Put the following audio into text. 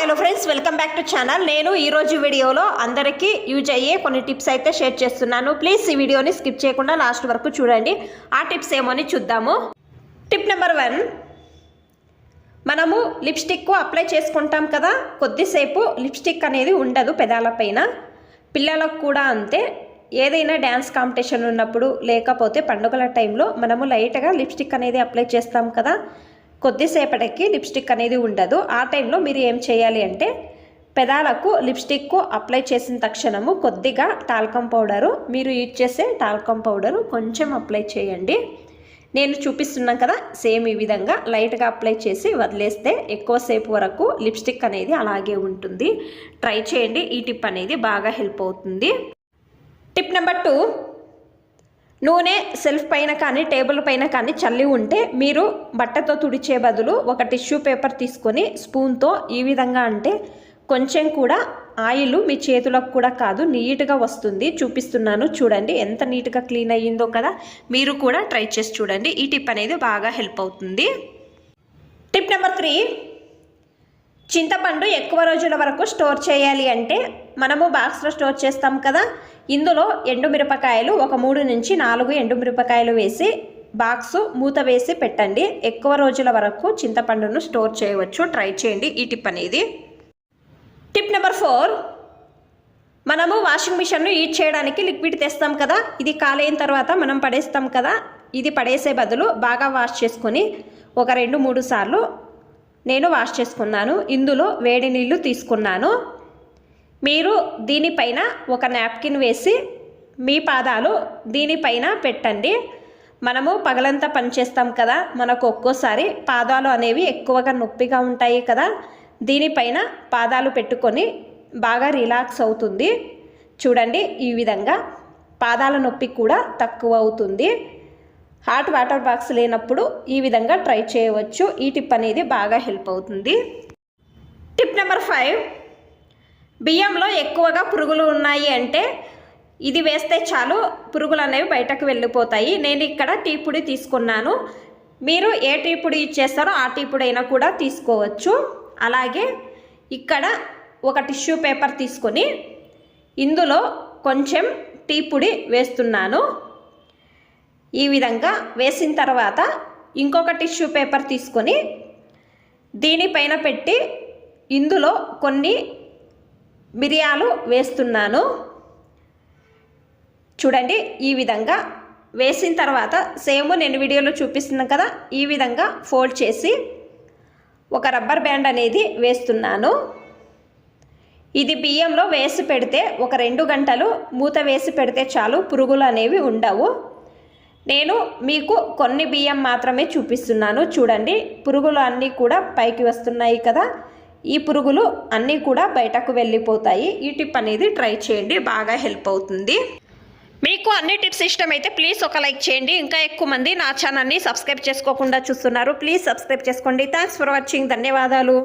Hello friends welcome back to channel. నేను ఈరోజు వీడియోలో అందరికీ యూజ్ అయ్యే కొన్ని టిప్స్ అయితే షేర్ చేస్తున్నాను. ప్లీజ్ ఈ వీడియోని స్కిప్ చేయకుండా లాస్ట్ వరకు చూడండి. ఆ టిప్స్ ఏమో అని చూద్దాము. Tip number one. మనము లిప్స్టిక్ అప్లై చేసుకుంటాం కదా కొద్దిసేపు లిప్స్టిక్ అనేది ఉండదు పెదాలపైన పిల్లలకు కూడా అంతే. ఏదైనా డ్యాన్స్ కాంపిటీషన్ ఉన్నప్పుడు లేకపోతే పండుగల టైంలో మనము లైట్గా లిప్స్టిక్ అనేది అప్లై చేస్తాం కదా. కొద్దిసేపటికి లిప్స్టిక్ అనేది ఉండదు. ఆ టైంలో మీరు ఏం చేయాలి అంటే పెదాలకు లిప్స్టిక్ అప్లై చేసిన తక్షణము కొద్దిగా టాల్కమ్ పౌడరు మీరు యూజ్ చేసే టాల్కమ్ పౌడరు కొంచెం అప్లై చేయండి. నేను చూపిస్తున్నాను కదా సేమ్ ఈ విధంగా లైట్గా అప్లై చేసి వదిలేస్తే ఎక్కువసేపు వరకు లిప్స్టిక్ అనేది అలాగే ఉంటుంది. ట్రై చేయండి ఈ టిప్ అనేది బాగా హెల్ప్ అవుతుంది. టిప్ నెంబర్ టూ నూనె సెల్ఫ్ పైన కానీ టేబుల్ పైన కానీ చల్లి ఉంటే మీరు బట్టతో తుడిచే బదులు ఒక టిష్యూ పేపర్ తీసుకొని స్పూన్తో ఈ విధంగా అంటే కొంచెం కూడా ఆయిల్ మీ చేతులకు కూడా కాదు నీట్గా వస్తుంది. చూపిస్తున్నాను చూడండి ఎంత నీట్గా క్లీన్ అయ్యిందో కదా. మీరు కూడా ట్రై చేసి చూడండి. ఈ టిప్ అనేది బాగా హెల్ప్ అవుతుంది. టిప్ నెంబర్ త్రీ చింతపండు ఎక్కువ రోజుల వరకు స్టోర్ చేయాలి అంటే మనము బాక్స్లో స్టోర్ చేస్తాం కదా? ఇందులో ఎండుమిరపకాయలు ఒక మూడు నుంచి నాలుగు ఎండుమిరపకాయలు వేసి బాక్స్ మూత వేసి పెట్టండి. ఎక్కువ రోజుల వరకు చింతపండును స్టోర్ చేయవచ్చు. ట్రై చేయండి ఈ టిప్ అనేది. టిప్ నెంబర్ ఫోర్ మనము వాషింగ్ మిషన్ను యూజ్ చేయడానికి లిక్విడ్ తెస్తాం కదా? ఇది కాలైన తర్వాత మనం పడేస్తాం కదా? ఇది పడేసే బదులు బాగా వాష్ చేసుకొని ఒక రెండు మూడు సార్లు నేను వాష్ చేసుకున్నాను. ఇందులో వేడి నీళ్ళు తీసుకున్నాను. మీరు దీనిపైన ఒక నాప్కిన్ వేసి మీ పాదాలు దీనిపైన పెట్టండి. మనము పగలంతా పనిచేస్తాం కదా మనకు ఒక్కోసారి పాదాలు అనేవి ఎక్కువగా నొప్పిగా ఉంటాయి కదా దీనిపైన పాదాలు పెట్టుకొని బాగా రిలాక్స్ అవుతుంది. చూడండి ఈ విధంగా పాదాల నొప్పి కూడా తక్కువ అవుతుంది. హాట్ వాటర్ బాక్స్ లేనప్పుడు ఈ విధంగా ట్రై చేయవచ్చు. ఈ టిప్ అనేది బాగా హెల్ప్ అవుతుంది. Tip number five. బియ్యంలో ఎక్కువగా పురుగులు ఉన్నాయి అంటే ఇది వేస్తే చాలు పురుగులు అనేవి బయటకు వెళ్ళిపోతాయి. నేను ఇక్కడ టీ పొడి తీసుకున్నాను. మీరు ఏ టీ పొడి ఇచ్చేస్తారో ఆ టీ పొడి అయినా కూడా తీసుకోవచ్చు. అలాగే ఇక్కడ ఒక టిష్యూ పేపర్ తీసుకొని ఇందులో కొంచెం టీ పొడి వేస్తున్నాను. ఈ విధంగా వేసిన తర్వాత ఇంకొక టిష్యూ పేపర్ తీసుకొని దీనిపైన పెట్టి ఇందులో కొన్ని మిరియాలు వేస్తున్నాను. చూడండి ఈ విధంగా వేసిన తర్వాత సేమ్ నేను వీడియోలో చూపిస్తున్నాను కదా ఈ విధంగా ఫోల్డ్ చేసి ఒక రబ్బర్ బ్యాండ్ అనేది వేస్తున్నాను. ఇది బియ్యంలో వేసి పెడితే ఒక రెండు గంటలు మూత వేసి పెడితే చాలు పురుగులు అనేవి ఉండవు. నేను మీకు కొన్ని బియ్యం మాత్రమే చూపిస్తున్నాను. చూడండి పురుగులు అన్నీ కూడా పైకి వస్తున్నాయి కదా. ఈ పురుగులు అన్నీ కూడా బయటకు వెళ్ళిపోతాయి. ఈ టిప్ అనేది ట్రై చేయండి బాగా హెల్ప్ అవుతుంది. మీకు అన్ని టిప్స్ ఇష్టమైతే ప్లీజ్ ఒక లైక్ చేయండి. ఇంకా ఎక్కువ మంది నా ఛానల్ని సబ్స్క్రైబ్ చేసుకోకుండా చూస్తున్నారు. ప్లీజ్ సబ్స్క్రైబ్ చేసుకోండి. Thanks for watching. ధన్యవాదాలు.